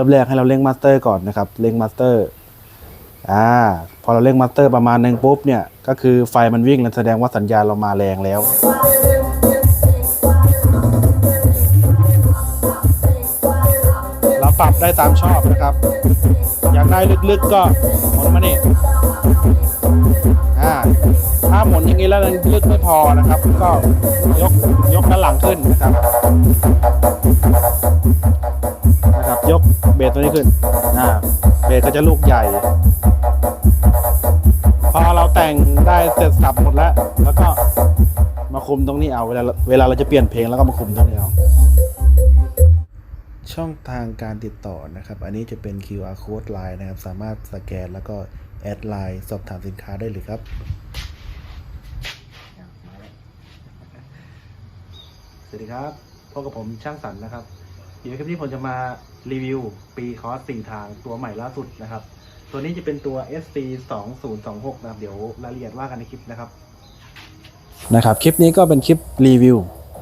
ริ่มแรกให้เราเร่งมาสเตอร์ก่อนนะครับเร่งมาสเตอร์อ่าพอเราเร่งมาสเตอร์ประมาณหนึ่งปุ๊บเนี่ยก็คือไฟมันวิ่งแล้วแสดงว่าสัญญาณเรามาแรงแล้วเราปรับได้ตามชอบนะครับ อยากได้ลึกๆก็หมุนมานี่อ่าถ้าหมุนอย่างนี้แล้วลึกไม่พอนะครับ ก็ยกยกด้านหลังขึ้นนะครับ นะครับยกเบสตัวนี้ขึ้นอ่าเบสก็จะลูกใหญ่ พอเราแต่งได้เสร็จสับหมดแล้ว แล้วก็มาคุมตรงนี้เอาเวลาเวลาเราจะเปลี่ยนเพลงแล้วก็มาคุมตรงนี้เอาช่องทางการติดต่อนะครับ อันนี้จะเป็น QR code line นะครับ สามารถสแกนแล้วก็แอดไลน์สอบถามสินค้าได้เลยครับสวัสดีครับพบกับผมช่างสันนะครับ เดี๋ยวคลิปนี้ผมจะมารีวิว ปีคอร์สสี่ทางตัวใหม่ล่าสุดนะครับ ตัวนี้จะเป็นตัว SC 2 0 2 6นะครับ เดี๋ยวรายละเอียดว่ากันในคลิปนะครับ นะครับ คลิปนี้ก็เป็นคลิปรีวิว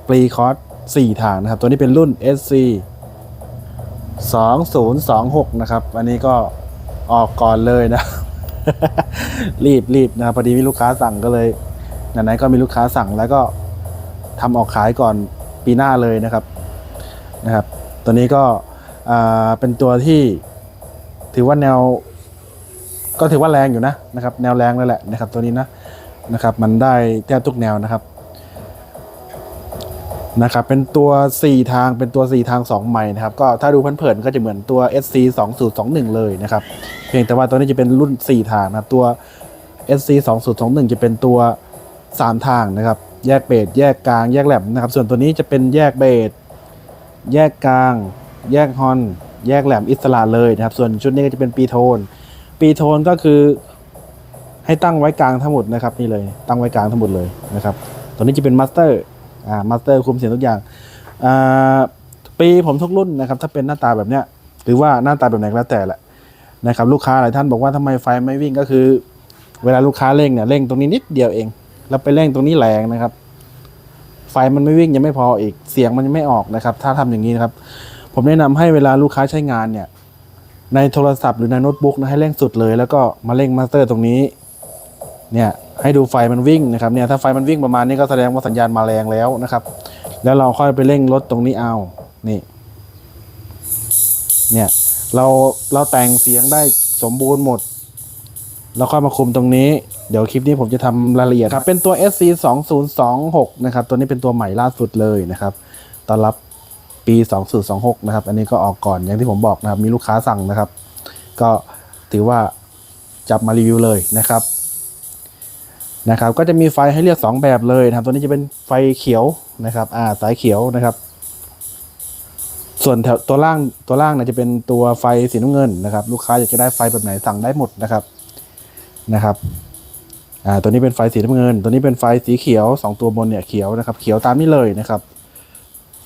ปีคอร์สสี่ทางนะครับ ตัวนี้เป็นรุ่น SC 2026 นะครับ อันนี้ก็ออกก่อนเลยนะ รีบรีบนะครับพอดีมีลูกค้าสั่งก็เลยไหนๆก็มีลูกค้าสั่งแล้วก็ทำออกขายก่อนปีหน้าเลยนะครับนะครับ ตัวนี้ก็เป็นตัวที่ถือว่าแนว ก็ถือว่าแรงอยู่นะนะครับ แนวแรงเลยแหละนะครับ ตัวนี้นะนะครับ มันได้แทบทุกแนวนะครับนะครับ เป็นตัว 4 ทางเป็นตัว 4 ทาง2ใหม่นะครับ ก็ถ้าดูเผินๆก็จะเหมือนตัว SC 2 0 2 1 เลยนะครับ เพียงแต่ว่าตัวนี้จะเป็นรุ่น 4 ทางนะตัว SC 2 0 2 1 จะเป็นตัว 3 ทางนะครับ แยกเบสแยกกลาง แยกแหลมนะครับ ส่วนตัวนี้จะเป็นแยกเบส แยกกลาง แยกฮอน แยกแหลมอิสระเลยนะครับ ส่วนชุดนี้ก็จะเป็นปีโทน ปีโทนก็คือให้ตั้งไว้กลางทั้งหมดนะครับนี่เลยตั้งไว้กลางทั้งหมดเลยนะครับตัวนี้จะเป็นมาสเตอร์อ่ามาสเตอร์คุมเสียงทุกอย่างอ่าปีผมทุกรุ่นนะครับ ถ้าเป็นหน้าตาแบบเนี้ยหรือว่าหน้าตาแบบไหนก็แล้วแต่แหละนะครับลูกค้าหลายท่านบอกว่าทำไมไฟไม่วิ่งก็คือ เวลาลูกค้าเร่งเนี่ยเร่งตรงนี้นิดเดียวเอง แล้วไปเร่งตรงนี้แรงนะครับ ไฟมันไม่วิ่งยังไม่พออีกเสียงมันยังไม่ออกนะครับ ถ้าทำอย่างนี้นะครับ ผมแนะนำให้เวลาลูกค้าใช้งานเนี่ย ในโทรศัพท์หรือในโน้ตบุ๊กนะให้เร่งสุดเลย แล้วก็มาเร่งมาสเตอร์ตรงนี้ เนี่ยให้ดูไฟมันวิ่งนะครับเนี่ยถ้าไฟมันวิ่งประมาณนี้ก็แสดงว่าสัญญาณมาแรงแล้วนะครับ แล้วเราค่อยไปเร่งรถตรงนี้เอานี่ เนี่ยเราเราแต่งเสียงได้สมบูรณ์หมด แล้วค่อยมาคุมตรงนี้ เดี๋ยวคลิปนี้ผมจะทำรายละเอียดครับ เป็นตัว SC 2026นะครับ ตัวนี้เป็นตัวใหม่ล่าสุดเลยนะครับ ต้อนรับปี 2026 นะครับ อันนี้ก็ออกก่อนอย่างที่ผมบอกนะครับ มีลูกค้าสั่งนะครับ ก็ถือว่าจับมารีวิวเลยนะครับ นะครับ ก็จะมีไฟให้เลือก 2 แบบเลยนะครับ ตัวนี้จะเป็นไฟเขียวนะครับ อ่า สายเขียวนะครับ ส่วนแถวตัวล่าง ตัวล่างเนี่ยจะเป็นตัวไฟสีน้ำเงินนะครับ ลูกค้าอยากจะได้ไฟแบบไหนสั่งได้หมดนะครับ นะครับอ่าตัวนี้เป็นไฟสีน้ำเงิน ตัวนี้เป็นไฟสีเขียวสองตัวบนเนี่ยเขียวนะครับ เขียวตามนี้เลยนะครับ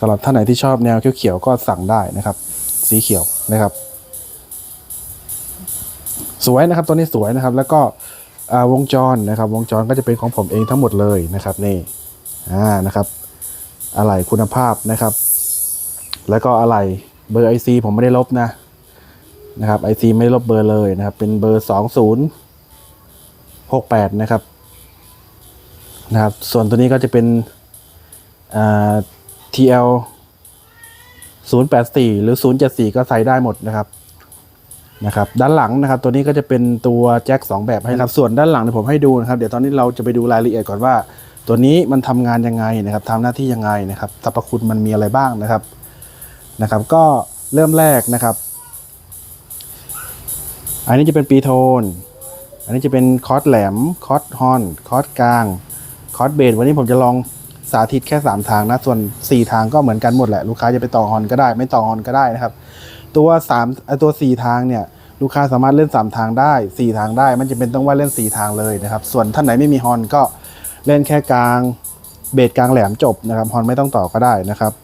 สำหรับท่านไหนที่ชอบแนวเขียวๆก็สั่งได้นะครับ สีเขียวนะครับ สวยนะครับตัวนี้สวยนะครับ แล้วก็อ่าวงจรนะครับ วงจรก็จะเป็นของผมเองทั้งหมดเลยนะครับนี่อ่านะครับ อะไรคุณภาพนะครับ แล้วก็อะไรเบอร์ IC ผมไม่ได้ลบนะนะครับ IC ไม่ได้ลบเบอร์เลยนะครับ เป็นเบอร์สองศูนย์ หกแปดนะครับนะครับ ส่วนตัวนี้ก็จะเป็นอ่า TL 084 หรือ 074 ก็ใส่ได้หมดนะครับนะครับ ด้านหลังนะครับ ตัวนี้ก็จะเป็นตัวแจ็ค2แบบให้ครับส่วนด้านหลังเนี่ยผมให้ดูนะครับ เดี๋ยวตอนนี้เราจะไปดูรายละเอียดก่อนว่า ตัวนี้มันทำงานยังไงนะครับทำหน้าที่ยังไงนะครับสรรพคุณมันมีอะไรบ้างนะครับนะครับ ก็เริ่มแรกนะครับ อันนี้จะเป็นปีโทน อันนี้จะเป็นคอร์สแหลมคอร์สฮอนคอร์สกลางคอร์สเบสวันนี้ผมจะลองสาธิตแค่ 3 ทางนะ ส่วน 4 ทางก็เหมือนกันหมดแหละ ลูกค้าจะไปต่อฮอนก็ได้ ไม่ต่อฮอนก็ได้นะครับ ตัว3เอ่อตัว 4 ทางเนี่ย ลูกค้าสามารถเล่น 3 ทางได้ 4 ทางได้ มันจะเป็นต้องว่าเล่น 4 ทางเลยนะครับ ส่วนท่านไหนไม่มีฮอนก็เล่นแค่กลาง เบสกลางแหลมจบนะครับ ฮอนไม่ต้องต่อก็ได้นะครับ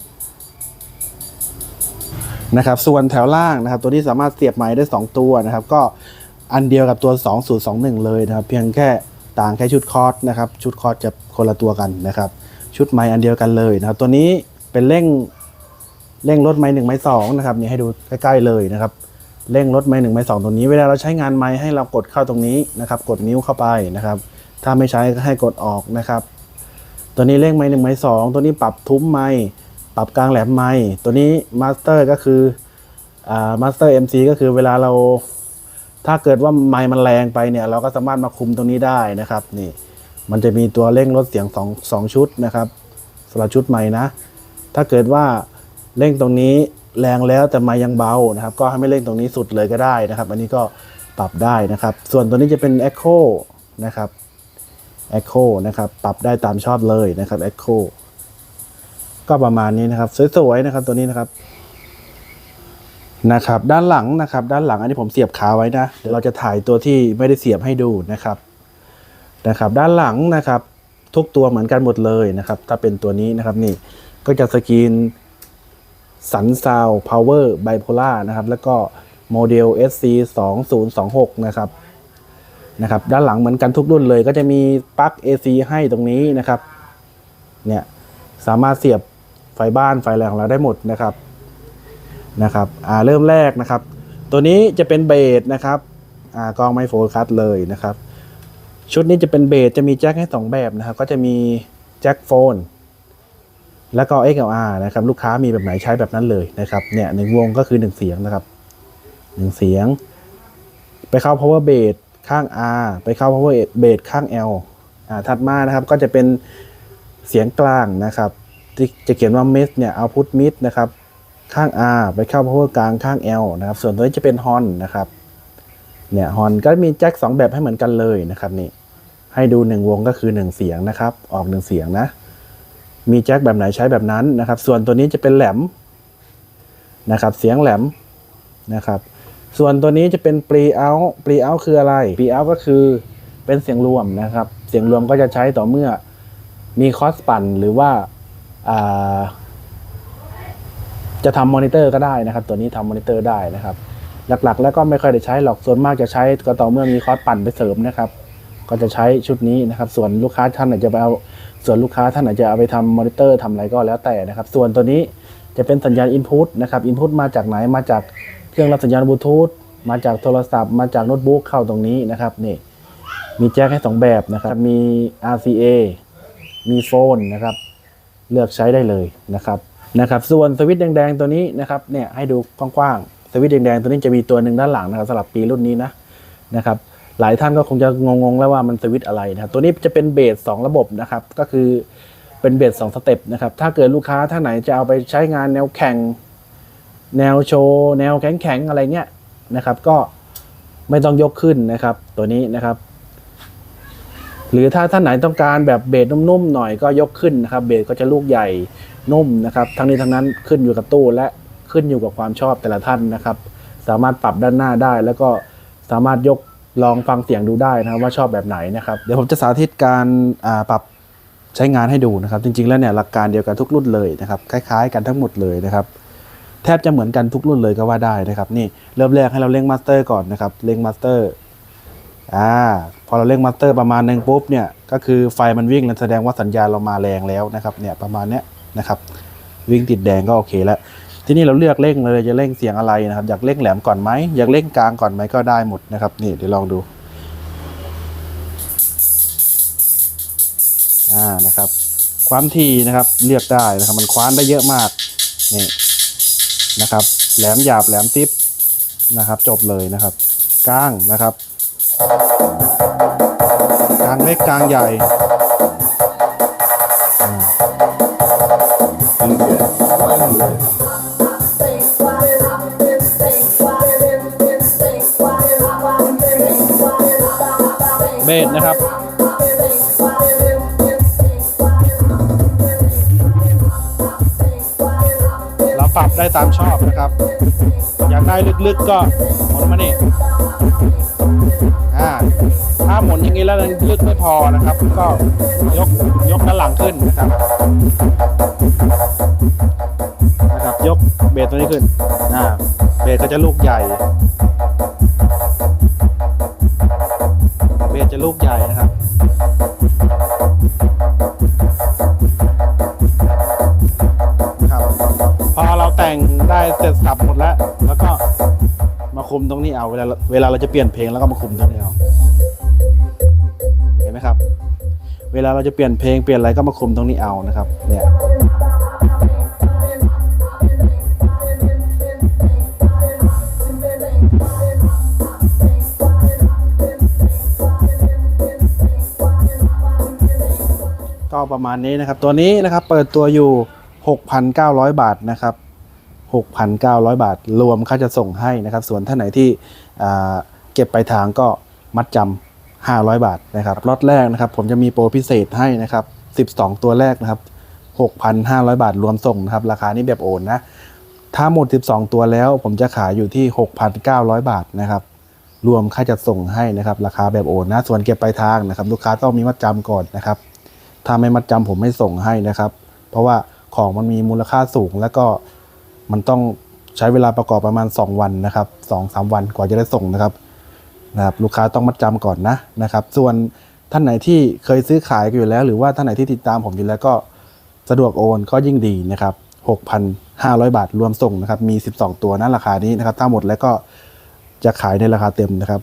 นะครับ ส่วนแถวล่างนะครับ ตัวนี้สามารถเสียบไม้ได้ 2 ตัวนะครับ ก็ อันเดียวกับตัว 2021 เลยนะครับ เพียงแค่ต่างแค่ชุดคอร์สนะครับ ชุดคอร์สจะคนละตัวกันนะครับ ชุดไม้อันเดียวกันเลยนะครับ ตัวนี้เป็นเร่งเร่งรถไม้หนึ่งไม้สองนะครับนี่ให้ดูใกล้ๆเลยนะครับเร่งรถไม้หนึ่งไม้สองตรงนี้เวลาเราใช้งานไม้ให้เรากดเข้าตรงนี้นะครับ กดนิ้วเข้าไปนะครับ ถ้าไม่ใช้ก็ให้กดออกนะครับ ตัวนี้เร่งไม้หนึ่งไม้สองตัวนี้ปรับทุ้มไม้ปรับกลางแหลมไม้ตัวนี้มาสเตอร์ก็คืออ่ามาสเตอร์เอ็มซีก็คือเวลาเรา ถ้าเกิดว่าไม้มันแรงไปเนี่ย เราก็สามารถมาคุมตรงนี้ได้นะครับ นี่ มันจะมีตัวเร่งลดเสียงสองสองชุดนะครับสำหรับชุดใหม่นะ ถ้าเกิดว่าเร่งตรงนี้แรงแล้วแต่ไม้ยังเบานะครับ ก็ให้ไม่เร่งตรงนี้สุดเลยก็ได้นะครับ อันนี้ก็ปรับได้นะครับ ส่วนตัวนี้จะเป็น Echo นะครับ Echo นะครับ ปรับได้ตามชอบเลยนะครับ Echo ก็ประมาณนี้นะครับ สวยๆนะครับตัวนี้นะครับ นะครับด้านหลังนะครับด้านหลังอันนี้ผมเสียบขาไว้นะเดี๋ยวเราจะถ่ายตัวที่ไม่ได้เสียบให้ดูนะครับนะครับ ด้านหลังนะครับ ทุกตัวเหมือนกันหมดเลยนะครับ ถ้าเป็นตัวนี้นะครับนี่ก็จะสกรีนสันซาวพาวเวอร์ไบโพล่านะครับแล้วก็โมเดล SC 2 0 2 6นะครับนะครับ ด้านหลังเหมือนกันทุกรุ่นเลย ก็จะมีปลั๊ก AC ให้ตรงนี้นะครับเนี่ยสามารถเสียบไฟบ้านไฟอะไรของเราได้หมดนะครับ นะครับอ่าเริ่มแรกนะครับ ตัวนี้จะเป็นเบสนะครับอ่ากองไมโฟกัสเลยนะครับ ชุดนี้จะเป็นเบสจะมีแจ็คให้2แบบนะครับ ก็จะมีแจ็คโฟนแล้วก็ XLR นะครับ ลูกค้ามีแบบไหนใช้แบบนั้นเลยนะครับเนี่ยหนึ่งวงก็คือ1เสียงนะครับ1เสียง ไปเข้า power bass ข้าง R ไปเข้า power bass ข้าง L อ่าถัดมานะครับก็จะเป็นเสียงกลางนะครับที่จะเขียนว่า mid เนี่ย output mid นะครับ ข้าง R ไปเข้า power กลางข้าง L นะครับ ส่วนตัวนี้จะเป็น horn นะครับ เนี่ยฮอนก็มีแจ็คสองแบบให้เหมือนกันเลยนะครับนี่ ให้ดูหนึ่งวงก็คือหนึ่งเสียงนะครับ ออกหนึ่งเสียงนะ มีแจ็คแบบไหนใช้แบบนั้นนะครับ ส่วนตัวนี้จะเป็นแหลมนะครับ เสียงแหลมนะครับ ส่วนตัวนี้จะเป็นปรีเอาปรีเอาคืออะไรปรีเอาก็คือเป็นเสียงรวมนะครับ เสียงรวมก็จะใช้ต่อเมื่อมีคอสปั่นหรือว่าอ่า จะทำมอนิเตอร์ก็ได้นะครับ ตัวนี้ทำมอนิเตอร์ได้นะครับ หลักๆ แล้วก็ไม่ค่อยได้ใช้หรอกส่วนมากจะใช้ก็ต่อเมื่อมีคอร์สปั่นไปเสริมนะครับ ก็จะใช้ชุดนี้นะครับ ส่วนลูกค้าท่านอาจจะไปเอาส่วนลูกค้าท่านอาจจะเอาไปทำมอนิเตอร์ทำอะไรก็แล้วแต่นะครับ ส่วนตัวนี้จะเป็นสัญญาณ Input นะครับ Input มาจากไหนมาจากเครื่องรับสัญญาณบลูทูธมาจากโทรศัพท์ มาจากโน้ตบุ๊กเข้าตรงนี้นะครับนี่มีแจ็คให้สองแบบนะครับ มี RCA มีโฟนนะครับ เลือกใช้ได้เลยนะครับ นะครับ ส่วนสวิตช์แดงๆตัวนี้นะครับเนี่ยให้ดูกว้างๆสวิตช์แดงๆตัวนี้จะมีตัวหนึ่งด้านหลังนะครับสำหรับปีรุ่นนี้นะนะครับหลายท่านก็คงจะงงๆแล้วว่ามันสวิตช์อะไรนะครับตัวนี้จะเป็นเบสสองระบบนะครับก็คือเป็นเบสสองสเต็ปนะครับถ้าเกิดลูกค้าท่านไหนจะเอาไปใช้งานแนวแข่ง แนวโชว์ แนวแข็งๆอะไรเงี้ยนะครับ ก็ไม่ต้องยกขึ้นนะครับ ตัวนี้นะครับ หรือถ้าท่านไหนต้องการแบบเบสนุ่มๆหน่อยก็ยกขึ้นนะครับ เบสก็จะลูกใหญ่นุ่มนะครับ ทั้งนี้ทั้งนั้นขึ้นอยู่กับตู้และขึ้นอยู่กับความชอบแต่ละท่านนะครับ สามารถปรับด้านหน้าได้ แล้วก็สามารถยกลองฟังเสียงดูได้นะครับว่าชอบแบบไหนนะครับเดี๋ยวผมจะสาธิตการปรับใช้งานให้ดูนะครับ จริงๆแล้วเนี่ยหลักการเดียวกันทุกรุ่นเลยนะครับคล้าย ๆ กันทั้งหมดเลยนะครับแทบจะเหมือนกันทุกรุ่นเลยก็ว่าได้นะครับ นี่เริ่มแรกให้เราเร่งมาสเตอร์ก่อนนะครับเร่งมาสเตอร์ อ่าพอเราเร่งมาสเตอร์ประมาณหนึ่งปุ๊บเนี่ยก็คือไฟมันวิ่งแล้วแสดงว่าสัญญาณเรามาแรงแล้วนะครับเนี่ยประมาณเนี้ยนะครับวิ่งติดแดงก็โอเคแล้วทีนี้เราเลือกเร่งเลยจะเร่งเสียงอะไรนะครับอยากเร่งแหลมก่อนไหมอยากเร่งกลางก่อนไหมก็ได้หมดนะครับนี่เดี๋ยวลองดูอ่านะครับ ความถี่นะครับเลือกได้นะครับมันคว้านได้เยอะมากนี่นะครับ แหลมหยาบแหลมติ๊บนะครับ จบเลยนะครับกลางนะครับ กลางเล็กกลางใหญ่อ่าเบสนะครับ ปรับได้ตามชอบนะครับ อยากได้ลึกๆก็หมุนมานี่อ่าถ้าหมุนอย่างนี้แล้วลึกไม่พอนะครับ ก็ยกยกด้านหลังขึ้นนะครับนะครับยกเบสตัวนี้ขึ้นอ่าเบสก็จะลูกใหญ่เบสจะลูกใหญ่นะครับ คุมตรงนี้เอาเวลาเวลาเราจะเปลี่ยนเพลงแล้วก็มาคุมตรงนี้เอาเห็นไหมครับ เวลาเราจะเปลี่ยนเพลงเปลี่ยนอะไรก็มาคุมตรงนี้เอานะครับเนี่ยก็ประมาณนี้นะครับ ตัวนี้นะครับเปิดตัวอยู่ 6,900 บาทนะครับ 6,900 บาท รวมค่าจะส่งให้นะครับ ส่วนท่านไหนที่เก็บไปทางก็มัดจำ500 บาทนะครับล็อตแรกนะครับ ผมจะมีโปรพิเศษให้นะครับ 12 ตัวแรกนะครับ 6,500 บาทรวมส่งนะครับ ราคานี้แบบโอนนะ ถ้าหมด 12 ตัวแล้ว ผมจะขายอยู่ที่ 6,900 บาทนะครับ รวมค่าจัดส่งให้นะครับ ราคาแบบโอนนะ ส่วนเก็บไปลายทางนะครับ ลูกค้าต้องมีมัดจำก่อนนะครับ ถ้าไม่มัดจำผมไม่ส่งให้นะครับ เพราะว่าของมันมีมูลค่าสูงแล้วก็ มันต้องใช้เวลาประกอบประมาณ 2 วันนะครับสองสามวันกว่าจะได้ส่งนะครับนะครับ ลูกค้าต้องมัดจำก่อนนะนะครับ ส่วนท่านไหนที่เคยซื้อขายกันอยู่แล้ว หรือว่าท่านไหนที่ติดตามผมอยู่แล้วก็สะดวกโอนก็ยิ่งดีนะครับ 6,500 บาทรวมส่งนะครับ มี 12 ตัวนะราคานี้นะครับ ถ้าหมดแล้วก็จะขายในราคาเต็มนะครับ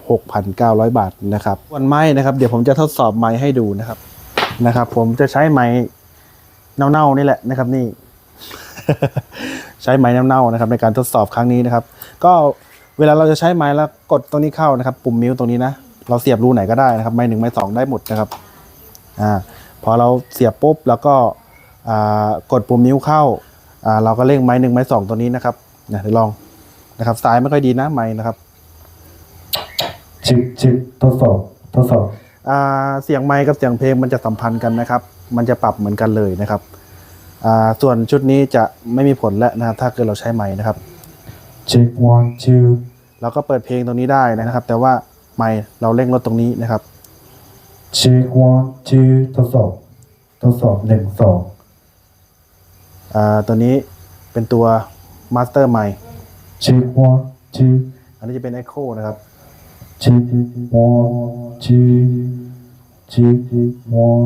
6,900 บาทนะครับส่วนไม้นะครับ เดี๋ยวผมจะทดสอบไม้ให้ดูนะครับนะครับ ผมจะใช้ไม้เน่าๆนี่แหละนะครับ นี่ ใช้ไม้เน่าๆนะครับ ในการทดสอบครั้งนี้นะครับ ก็เวลาเราจะใช้ไม้แล้วกดตรงนี้เข้านะครับ ปุ่มมิวตรงนี้นะเราเสียบรูไหนก็ได้นะครับไม้หนึ่งไม้สองได้หมดนะครับอ่าพอเราเสียบปุ๊บแล้วก็อ่ากดปุ่มนิ้วเข้าอ่าเราก็เร่งไม้หนึ่งไม้สองตัวนี้นะครับนะเดี๋ยวลองนะครับสายไม่ค่อยดีนะไม้นะครับเช็คเช็คทดสอบทดสอบอ่าเสียงไมค์กับเสียงเพลงมันจะสัมพันธ์กันนะครับ มันจะปรับเหมือนกันเลยนะครับอ่า ส่วนชุดนี้จะไม่มีผลแล้วนะครับถ้าเกิดเราใช้ไมค์นะครับเช็ค one two เราก็เปิดเพลงตรงนี้ได้นะครับ แต่ว่าไมค์เราเร่งลดตรงนี้นะครับเช็ค one two ทดสอบทดสอบหนึ่งสองอ่าตัวนี้เป็นตัวมาสเตอร์ไมค์เช็ค one two อันนี้จะเป็น Echo นะครับเช็ค one two เช็ค one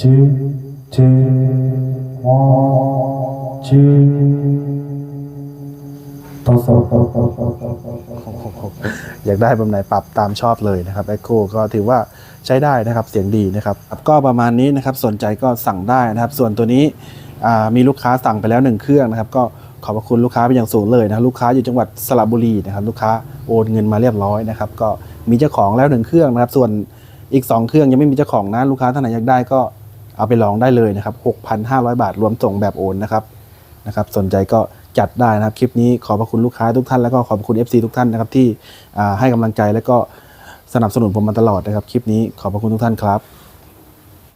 two two อบทดสอบทดสอบทดสอยากได้แบบไหนปรับตามชอบเลยนะครับ Echo ก็ถือว่าใช้ได้นะครับเสียงดีนะครับ ก็ประมาณนี้นะครับสนใจก็สั่งได้นะครับ ส่วนตัวนี้มีลูกค้าสั่งไปแล้วหนึ่งเครื่องนะครับ ก็ขอบพระคุณลูกค้าเป็นอย่างสูงเลยนะครับลูกค้าอยู่จังหวัดสระบุรีนะครับ ลูกค้าโอนเงินมาเรียบร้อยนะครับ ก็มีเจ้าของแล้วหนึ่งเครื่องนะครับ ส่วนอีก 2 เครื่องยังไม่มีเจ้าของนะลูกค้าท่านไหนอยากได้ก็ เอาไปลองได้เลยนะครับ 6,500 บาทรวมส่งแบบโอนนะครับนะครับ สนใจก็จัดได้นะครับ คลิปนี้ขอบพระคุณลูกค้าทุกท่าน แล้วก็ขอบคุณ FC ทุกท่านนะครับที่ให้กำลังใจแล้วก็สนับสนุนผมมาตลอดนะครับ คลิปนี้ขอบพระคุณทุกท่านครับ